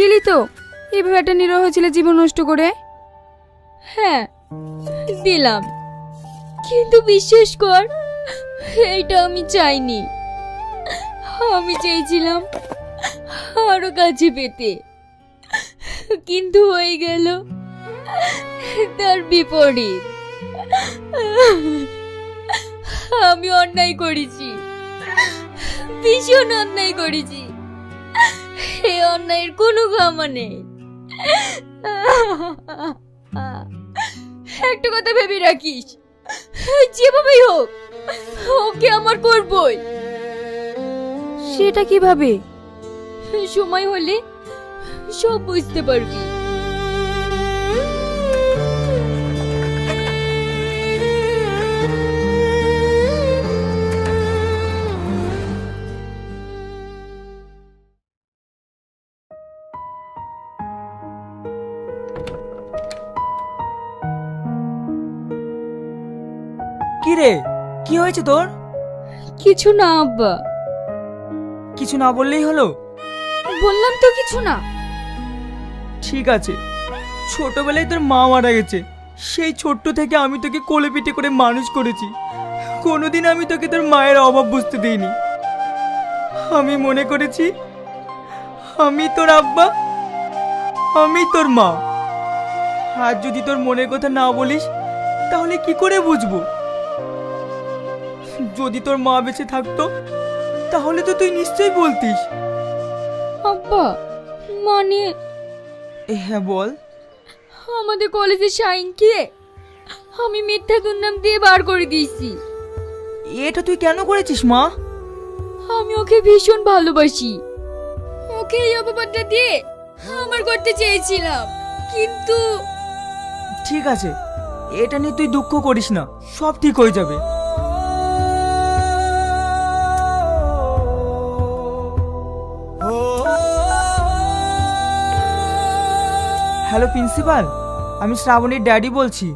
দিলি তো? এভাবে একটা নিরহ ছেলে জীবন নষ্ট করে? হ্যাঁ দিলাম। কিন্তু বিশ্বাস কর এটা আমি চাইনি। আমি চেয়েছিলাম আরও কাছে পেতে। কিন্তু হয়ে গেল তার বিপরীত। আমি অন্যায় করেছি। ভীষণ অন্যায় করেছি। এই অন্যায়ের কোনো ক্ষমা নেই। একটা কথা ভেবে রাখিস। যেভাবেই হোক ওকে আমার করবই। সেটা কীভাবে? সময় হলে সব বুঝতে পারবি। কি হয়েছে তোর? কিছু না আব্বা। কিছু না বললেই হলো? বললাম তো কিছু না। ঠিক আছে। ছোটবেলায় তোর মা মারা গেছে। সেই ছোট্ট থেকে আমি তোকে কোলে পিঠে করে মানুষ করেছি। কোনোদিন আমি তোকে তোর মায়ের অভাব বুঝতে দিইনি। আমি মনে করেছি আমি তোর আব্বা আমি তোর মা। আর যদি তোর মনের কথা না বলিস তাহলে কি করে বুঝব? যদি তোর মা বেঁচে থাকতো তাহলে তো তুই নিশ্চয়ই বলতিস। আব্বা মানে? হ্যাঁ বল। আমাদের কলেজের শাইনকে আমি মিথ্যা দুর্নাম দিয়ে বার করে দিয়েছি। এটা তুই কেন করেছিস মা? আমি ওকে ভীষণ ভালোবাসি। ওকে এই অপবাদটা দিয়ে আমার করতে চেয়েছিলাম কিন্তু ঠিক আছে এটা নিয়ে তুই দুঃখ করিস না সব ঠিক হয়ে যাবে। হ্যালো প্রিন্সিপাল আমি শ্রাবণীর ড্যাডি বলছি।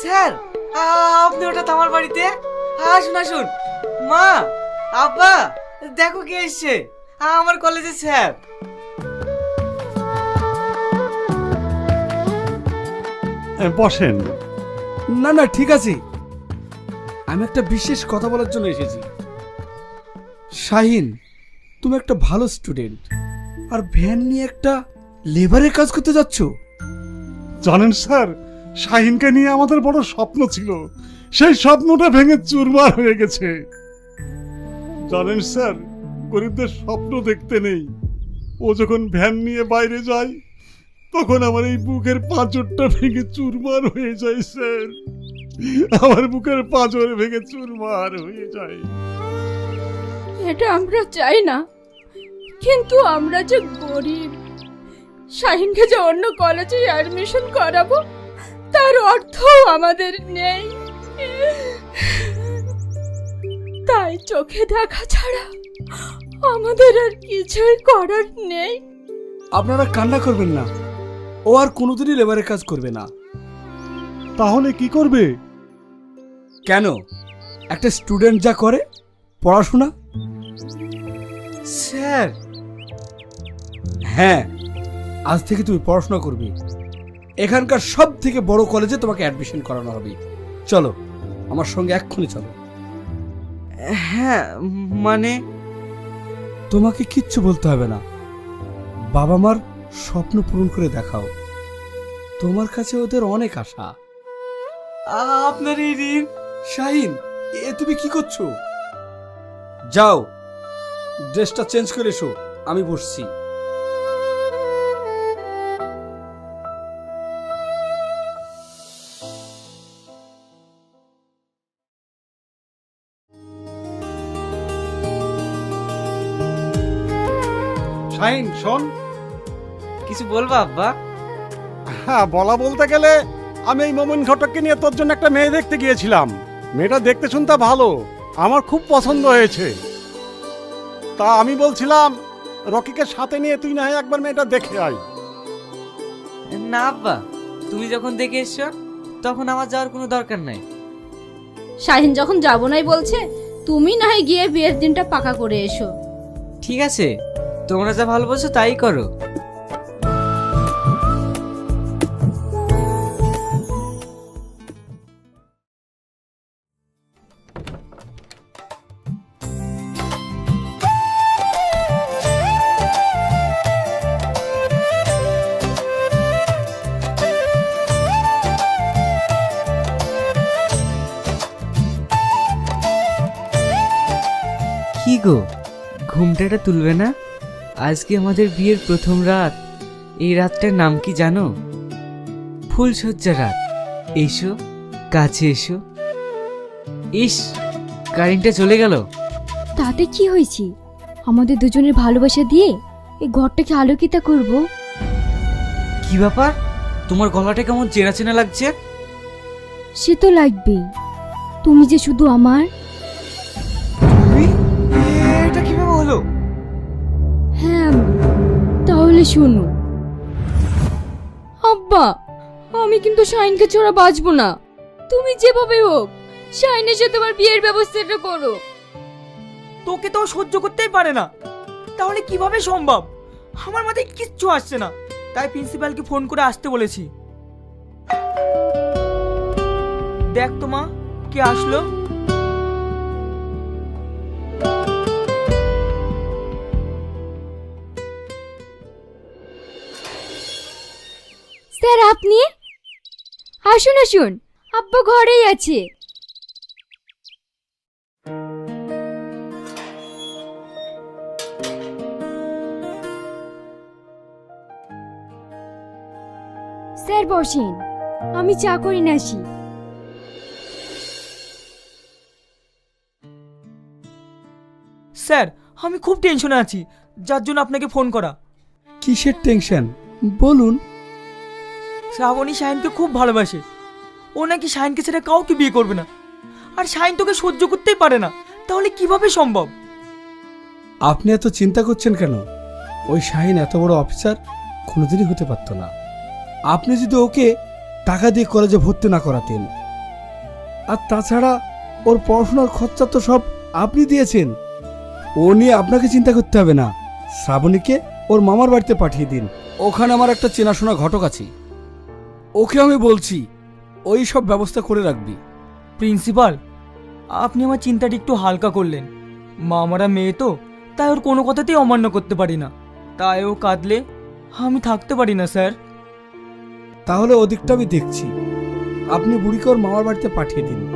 স্যার আপনি ওটা আমার বাড়িতে? আসুন আসুন। মা আব্বা দেখো কে এসছে। আমার কলেজের স্যার। বসেন। না না ঠিক আছে। আমি একটা বিশেষ কথা বলার জন্য এসেছি। শাহিন, তুমি একটা ভালো স্টুডেন্ট আর ভ্যান নিয়ে একটা লেবারের কাজ করতে যাচ্ছ? জানেন স্যার, শাহিনকে নিয়ে আমাদের বড় স্বপ্ন ছিল। সেই স্বপ্নটা ভেঙে চুরমার হয়ে গেছে। জানেন স্যার, গরিবদের স্বপ্ন দেখতে নেই। ও যখন ভ্যান নিয়ে বাইরে যায়, তখন আমার এই বুকের পাঁচরটা ভেঙে চুরমার হয়ে যায়, স্যার। আমার বুকের পাঁচর ভেঙে চুরমার হয়ে যায়। এটা আমরা চাই না। কিন্তু আমরা যে গরিব, শাহিনকে যে অন্য কলেজে অ্যাডমিশন করাবো, তার অর্থ আমাদের নেই। তাই চোখে দেখা ছাড়া আমাদের আর কিছুই করার নেই। আপনারা কান্না করবেন না। ও আর কোনোদিনই লেবারের কাজ করবে না। তাহলে কি করবে? কেন? একটা স্টুডেন্ট যা করে, পড়াশোনা? স্যার। হ্যাঁ আজ থেকে তুমি পড়াশোনা করবে। এখানকার সব থেকে বড় কলেজে তোমাকে অ্যাডমিশন করানো হবে। চলো আমার সঙ্গে এক্ষুনি চলো। হ্যাঁ মানে? তোমাকে কিচ্ছু বলতে হবে না। বাবা মার স্বপ্ন পূরণ করে দেখাও। তোমার কাছে ওদের অনেক আশা। আপনার এই ঋণ? শাহিন এ তুমি কি করছ? যাও ড্রেসটা চেঞ্জ করে এসো আমি বসছি। শাহিন শোন। কিছু বলব আব্বা? হ্যাঁ বলা বলতে গেলে আমি এই মোমিন ঘটককে নিয়ে তোর জন্য একটা মেয়ে দেখতে গিয়েছিলাম। মেয়েটা দেখতে শুনতে ভালো। আমার খুব পছন্দ হয়েছে। তা আমি বলছিলাম রকিকে সাথে নিয়ে তুই না হয় একবার মেয়েটা দেখে আয়। না আব্বা তুমি যখন দেখে এসছো তখন আমার যাওয়ার কোনো দরকার নাই। শাহিন যখন যাব নাই বলছে তুমি না হয় গিয়ে বিয়ের দিনটা পাকা করে এসো। ঠিক আছে তোমরা যা ভালোবাসো তাই করো। ঘুমটাটা তুলবে না? আজকে আমাদের বিয়ের প্রথম রাত। এই রাতটার নাম কি জানো? ফুলসজ্জা রাত। এসো কাছে এসো। ইস কারেন্টটা চলে গেল। তাতে কি হয়েছে? আমাদের দুজনের ভালোবাসা দিয়ে এই ঘরটাকে আলোকিত করব? কি ব্যাপার? তোমার গলাটা কেমন চেনা চেনা লাগছে? সে তো লাগবেই। তুমি যে শুধু আমার? এটা কীভাবে হলো? হ্যাঁ তাহলে শোনো। আব্বা, আমি কিন্তু শাইনকে ছাড়া বাঁচবো না। তুমি যেভাবে হোক শাইনের সাথে আমার বিয়ের ব্যবস্থাটা করো। তোকে তো সহ্য করতেই পারে না। তাহলে কীভাবে সম্ভব? আমার মাথায় কিচ্ছু আসছে না। তাই প্রিন্সিপালকে ফোন করে আসতে বলেছি। দেখ তো মা, কে আসলো? আসুন আসুন। আব্বা ঘরেই আছে। স্যার বসেন আমি চা করি না আসি স্যার আমি খুব টেনশনে আছি। যার জন্য আপনাকে ফোন করা। কিসের টেনশন? বলুন। শ্রাবণী শাহিনকে খুব ভালোবাসে। ও নাকি শাহিনকে ছেড়ে কাউকে বিয়ে করবে না। আর শাহিন তোকে সহ্য করতেই পারে না। তাহলে কীভাবে সম্ভব? আপনি এত চিন্তা করছেন কেন? ওই শাহিন এত বড় অফিসার, কোনোদিনই হতে পারত না। আপনি যদি ওকে টাকা দিয়ে কলেজে ভর্তি না করাতেন। আর তাছাড়া ওর পড়াশোনার খরচা তো সব আপনি দিয়েছেন। ও নিয়ে আপনাকে চিন্তা করতে হবে না। শ্রাবণীকে ওর মামার বাড়িতে পাঠিয়ে দিন। ওখানে আমার একটা চেনাশোনা ঘটক আছে। ওকে আমি বলছি ওই সব ব্যবস্থা করে রাখবি। প্রিন্সিপাল আপনি আমার চিন্তাটি একটু হালকা করলেন। মামারা মেয়ে তো তাই ওর কোনো কথাতেই অমান্য করতে পারি না। তাই ও কাঁদলে আমি থাকতে পারি না স্যার। তাহলে ওদিকটা আমি দেখছি। আপনি বুড়িকে ওর মামার বাড়িতে পাঠিয়ে দিন।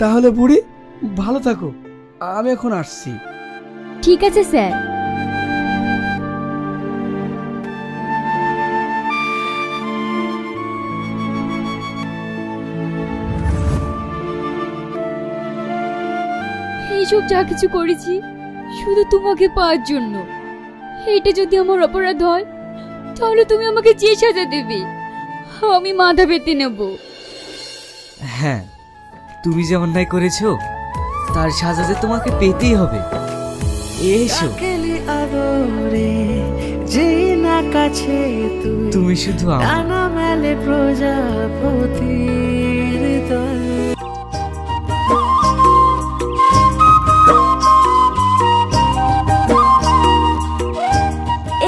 তাহলে বুড়ি ভালো থাকো। আমি এখন আসছি। ঠিক আছে স্যার। এইসব যা কিছু করেছি শুধু তোমাকে পাওয়ার জন্য। এটা যদি আমার অপরাধ হয় তাহলে তুমি আমাকে যে সাজা দেবে আমি মাথা পেতে নেব। হ্যাঁ তুমি যে অন্যায় করেছ তার সাজা যে তোমাকে পেতেই হবে। এসো। না কাছে তুমি শুধু আমার। মেলে প্রজাপতির দল।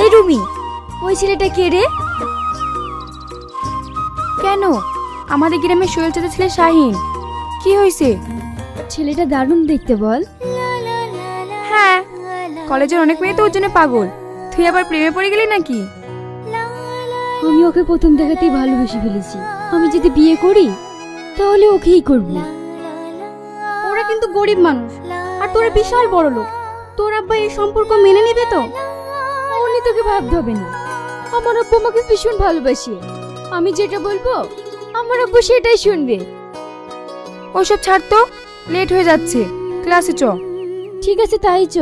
এই রুমি ওই ছেলেটা কে রে? কেন? আমাদের গ্রামের শৈল চাচা ছেলে শাহিন। কি হয়েছে? ছেলেটা দারুণ দেখতে বল। হ্যাঁ কলেজের অনেক মেয়ে তো ওর জন্য পাগল। তুই আবার প্রেমে পড়ে গেলি নাকি? আমি ওকে প্রথম দেখাতেই ভালোবেসে ফেলেছি। আমি যদি বিয়ে করি তাহলে ওকেই করব। ওরা কিন্তু গরিব মানুষ আর তোরা বিশাল বড় লোক। তোর আব্বা এই সম্পর্ক মেনে নেবে তো? অমনি তোকে ভাবতে হবে না। আমার আব্বু আমাকে ভীষণ ভালোবাসে। আমি যেটা বলব আমার আব্বু সেটাই শুনবে। ওসব ছাড় তো লেট হয়ে যাচ্ছে। ক্লাসে চ। ঠিক আছে তাই চ।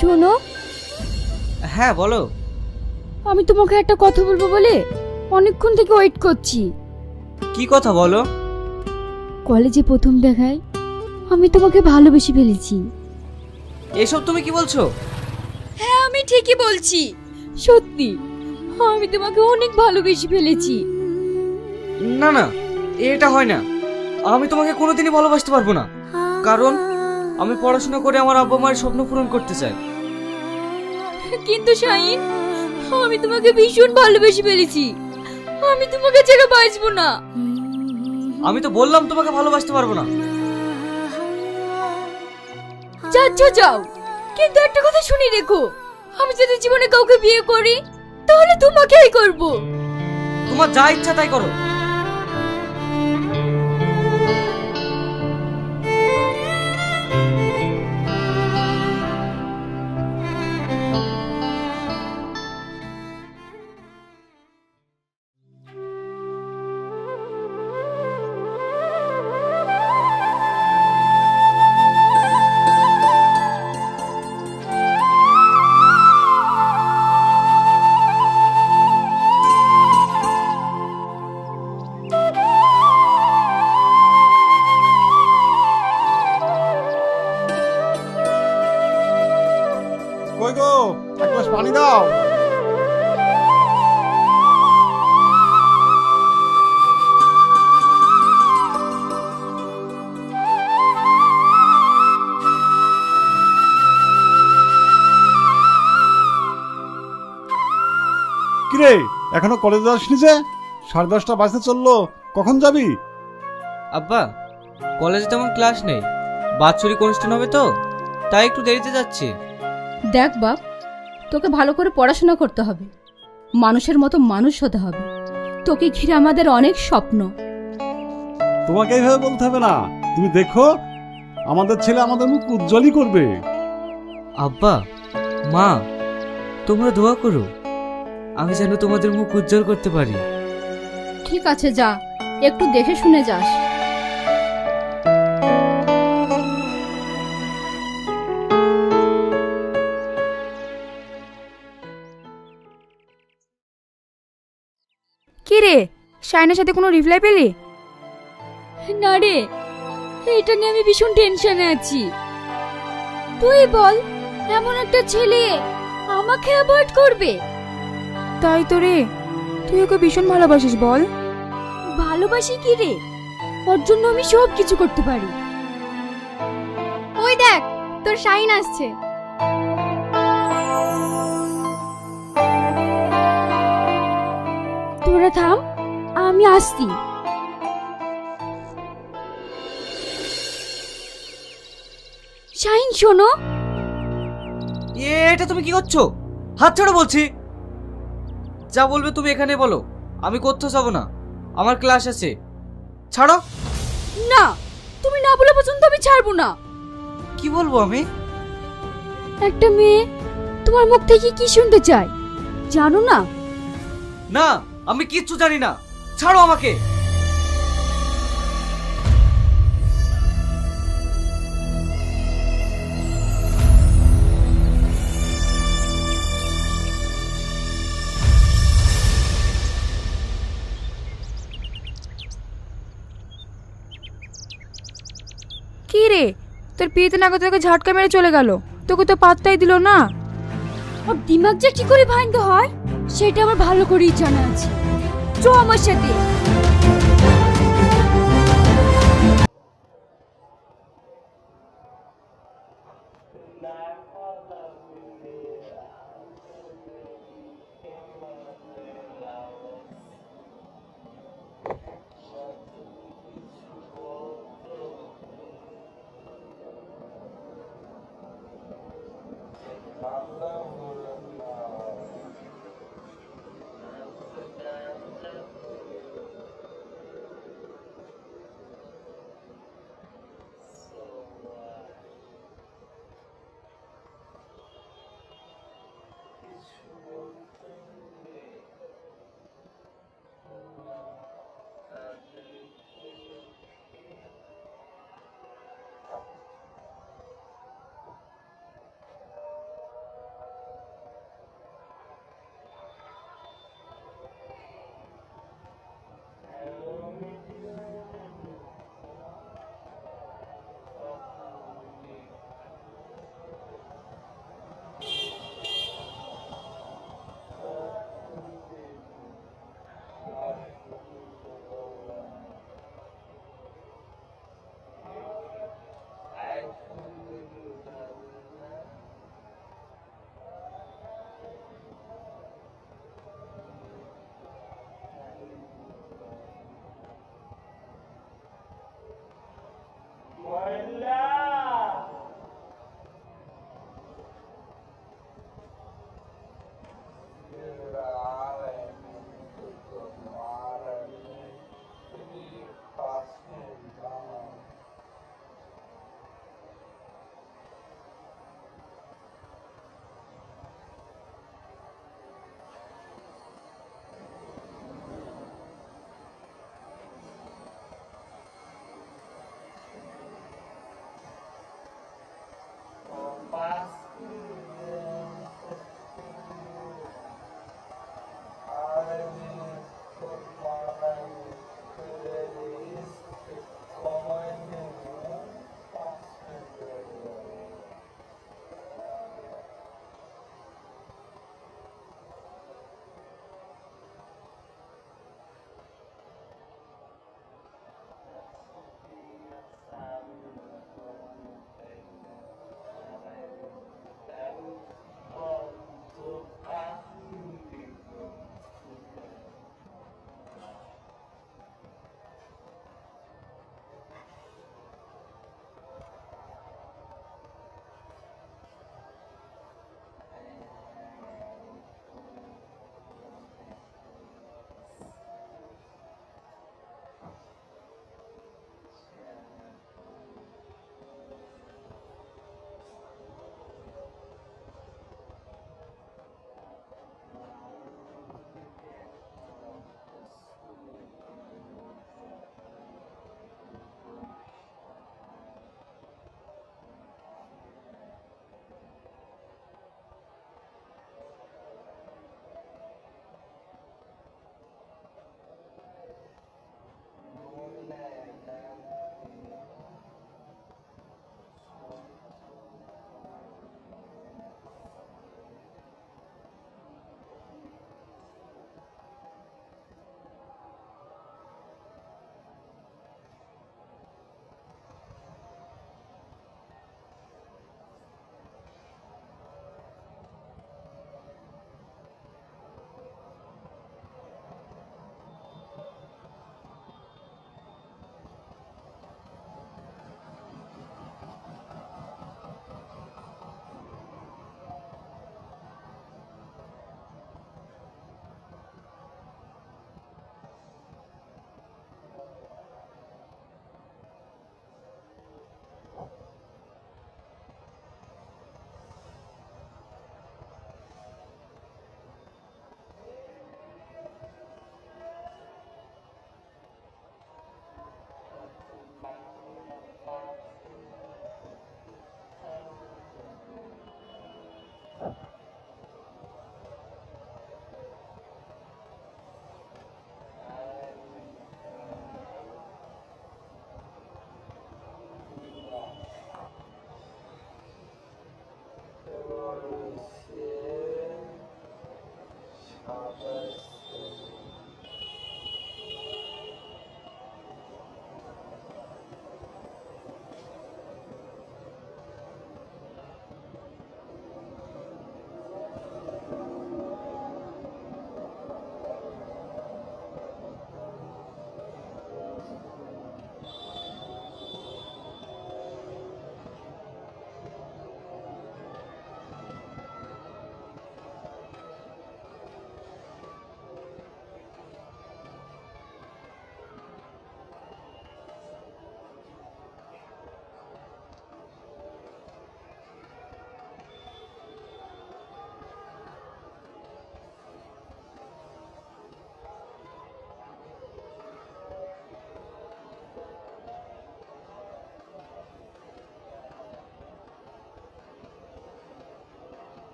শোনো। হ্যাঁ বলো। আমি তোমাকে একটা কথা বলব বলে? অনেকক্ষণ থেকে ওয়েট করছি। কি কথা বলো? কলেজে প্রথম দেখায় আমি তোমাকে ভালোবেসে ফেলেছি। এসব তুমি কি বলছো? হ্যাঁ আমি ঠিকই বলছি। সত্যি আমি তোমাকে অনেক ভালোবেসে ফেলেছি। না না এটা হয় না। আমি তোমাকে কোনোদিনই ভালোবাসতে পারব না। কারণ আমি পড়াশোনা করে আমার আব্বা মায়ের স্বপ্ন পূরণ করতে চাই। কিন্তু শাইন আমি তোমাকে ভীষণ ভালোবেসে ফেলেছি। আমি তোমাকে ছেড়ে বাঁচবো না। আমি তো বললাম তোমাকে ভালোবাসতে পারব না। যাচ্ছ যাও। কিন্তু একটা কথা শুনি রেখো। আমি যদি জীবনে কাউকে বিয়ে করি তাহলে তোমাকেই করব। তোমার যা ইচ্ছা তাই করো। কলেজে আসনি যে? সাড়ে দশটা বাজতে চলল। কখন যাবি? আব্বা কলেজে তেমন ক্লাস নেই। বাৎসরিক অনুষ্ঠান হবে তো তাই একটু দেরিতে যাচ্ছি। দেখ বাপ তোকে ভালো করে পড়াশোনা করতে হবে। মানুষের মতো মানুষ হতে হবে। তোকে ঘিরে আমাদের অনেক স্বপ্ন। তোমাকে এইভাবে বলতে হবে না। তুমি দেখো আমাদের ছেলে আমাদের মুখ উজ্জ্বলই করবে। আব্বা মা তোমরা দোয়া করো। আমি যেন তোমাদের মুখ উজ্জ্বল করতে পারি। ঠিক আছে যা। একটু দেখে শুনে যাস। কি রে? শাইনের সাথে কোনো রিপ্লাই পেলি? না রে এটা নিয়ে আমি ভীষণ টেনশনে আছি। তুই বল এমন একটা ছেলে আমাকে অ্যাভয়েড করবে? তাই তো রে। তুই ওকে ভীষণ ভালোবাসিস বল। ভালোবাসি কি রে? ওর জন্য আমি সব কিছু করতে পারি। ওই দেখ তোর শাইন আসছে। তোরা থাম আমি আসছি। শাইন শোনো। এটা তুমি কি করছ? হাত ছাড়ো বলছি। যা বলবে তুমি এখানে বলো। আমি কোথাও যাব না? আমার ক্লাস আছে। ছাড়ো! না তুমি না বলে পর্যন্ত আমি ছাড়বো না। কি বলব আমি? একটা মেয়ে তোমার মুখ থেকে কি শুনতে চায়? জানো না? না আমি কিচ্ছু জানি না। ছাড়ো আমাকে! পিয়েতে না তোকে ঝাটকা মেরে চলে গেল। তোকে তো পাত্তাই দিল না। ওর দিমাগ যে কি করে ভাঙতে হয়, সেটা আমার ভালো করেই জানা আছে। চো আমার সাথে।